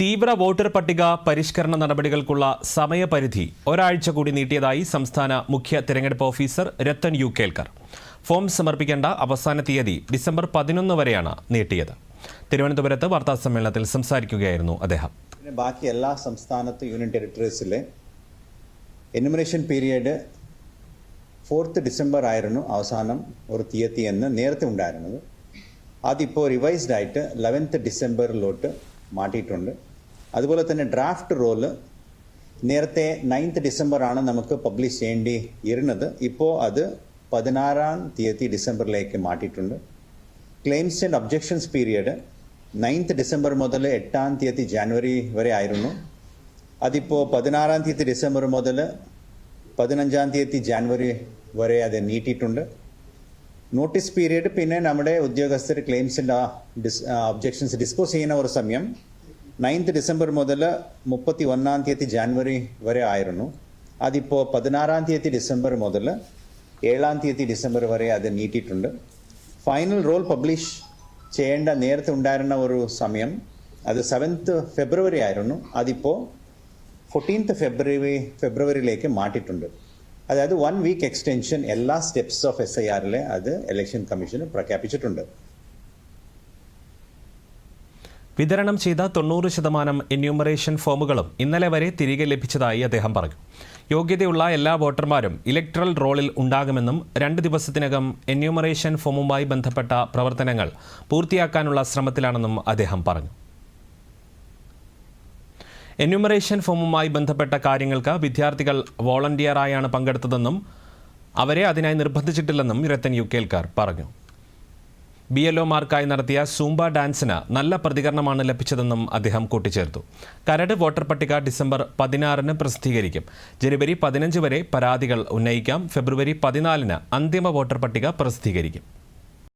തീവ്ര വോട്ടർ പട്ടിക പരിഷ്കരണ നടപടികൾക്കുള്ള സമയപരിധി ഒരാഴ്ച കൂടി നീട്ടിയതായി സംസ്ഥാന മുഖ്യ തെരഞ്ഞെടുപ്പ് officer Rathan U Kelkar. Form സമർപ്പിക്കേണ്ട അവസാന തീയതി ഡിസംബർ പതിനൊന്ന് വരെയാണ് നീട്ടിയത്. തിരുവനന്തപുരത്ത് വാർത്താസമ്മേളനത്തിൽ സംസാരിക്കുകയായിരുന്നു അദ്ദേഹം. ബാക്കി എല്ലാ സംസ്ഥാനത്ത് യൂണിയൻ ടെറിട്ടറീസിലെ എനുമറേഷൻ പീരിയഡ് ഫോർത്ത് ഡിസംബർ ആയിരുന്നു അവസാനം ഒരു തീയതി എന്ന് നേരത്തെ ഉണ്ടായിരുന്നത്. അതിപ്പോൾ റിവൈസ്ഡ് ആയിട്ട് ലെവൻത്ത് ഡിസംബറിലോട്ട് മാറ്റിയിട്ടുണ്ട്. അതുപോലെ തന്നെ ഡ്രാഫ്റ്റ് റോൾ നേരത്തെ നയൻത്ത് ഡിസംബർ ആണ് നമുക്ക് പബ്ലിഷ് ചെയ്യേണ്ടി ഇരുന്നത്. ഇപ്പോൾ അത് പതിനാറാം തീയതി ഡിസംബറിലേക്ക് മാറ്റിയിട്ടുണ്ട്. Claims and objections period ninth December മുതൽ എട്ടാം തീയതി ജാനുവരി വരെ ആയിരുന്നു. അതിപ്പോൾ പതിനാറാം തീയതി ഡിസംബർ മുതൽ പതിനഞ്ചാം തീയതി ജാനുവരി വരെ അത് നീട്ടിയിട്ടുണ്ട്. നോട്ടീസ് പീരീഡ് പിന്നെ നമ്മുടെ ഉദ്യോഗസ്ഥർ ക്ലെയിംസിന്റെ ഒബ്ജെക്ഷൻസ് ഡിസ്പോസ് ചെയ്യുന്ന ഒരു സമയം നയൻത്ത് ഡിസംബർ മുതൽ മുപ്പത്തി ഒന്നാം തീയതി ജാനുവരി വരെ ആയിരുന്നു. അതിപ്പോൾ പതിനാറാം തീയതി ഡിസംബർ മുതൽ ഏഴാം തീയതി ഡിസംബർ വരെ അത് നീട്ടിയിട്ടുണ്ട്. ഫൈനൽ റോൾ പബ്ലിഷ് ചെയ്യേണ്ട നേരത്തെ ഉണ്ടായിരുന്ന ഒരു സമയം അത് സെവൻത്ത് ഫെബ്രുവരി ആയിരുന്നു. അതിപ്പോൾ ഫോർട്ടീൻത്ത് ഫെബ്രുവരി ഫെബ്രുവരിയിലേക്ക് മാറ്റിയിട്ടുണ്ട്. അതായത് വൺ വീക്ക് എക്സ്റ്റൻഷൻ എല്ലാ സ്റ്റെപ്സ് ഓഫ് എസ് ഐ ആറിലെ അത് ഇലക്ഷൻ കമ്മീഷന് പ്രഖ്യാപിച്ചിട്ടുണ്ട്. വിതരണം ചെയ്ത തൊണ്ണൂറ് ശതമാനം എന്യൂമറേഷൻ ഫോമുകളും ഇന്നലെ വരെ തിരികെ ലഭിച്ചതായി അദ്ദേഹം പറഞ്ഞു. യോഗ്യതയുള്ള എല്ലാ വോട്ടർമാരും ഇലക്ട്രൽ റോളിൽ ഉണ്ടാകുമെന്നും രണ്ട് ദിവസത്തിനകം എന്യൂമറേഷൻ ഫോമുമായി ബന്ധപ്പെട്ട പ്രവർത്തനങ്ങൾ പൂർത്തിയാക്കാനുള്ള ശ്രമത്തിലാണെന്നും അദ്ദേഹം പറഞ്ഞു. എന്യൂമറേഷൻ ഫോമുമായി ബന്ധപ്പെട്ട കാര്യങ്ങൾക്ക് വിദ്യാർത്ഥികൾ വോളണ്ടിയറായാണ് പങ്കെടുത്തതെന്നും അവരെ അതിനായി നിർബന്ധിച്ചിട്ടില്ലെന്നും രത്തൻ യു പറഞ്ഞു. ബി എൽ ഒമാർക്കായി നടത്തിയ സൂംബ ഡാൻസിന് നല്ല പ്രതികരണമാണ് ലഭിച്ചതെന്നും അദ്ദേഹം കൂട്ടിച്ചേർത്തു. കരട് വോട്ടർ പട്ടിക ഡിസംബർ പതിനാറിന് പ്രസിദ്ധീകരിക്കും. ജനുവരി പതിനഞ്ച് വരെ പരാതികൾ ഉന്നയിക്കാം. ഫെബ്രുവരി പതിനാലിന് അന്തിമ വോട്ടർ പട്ടിക പ്രസിദ്ധീകരിക്കും.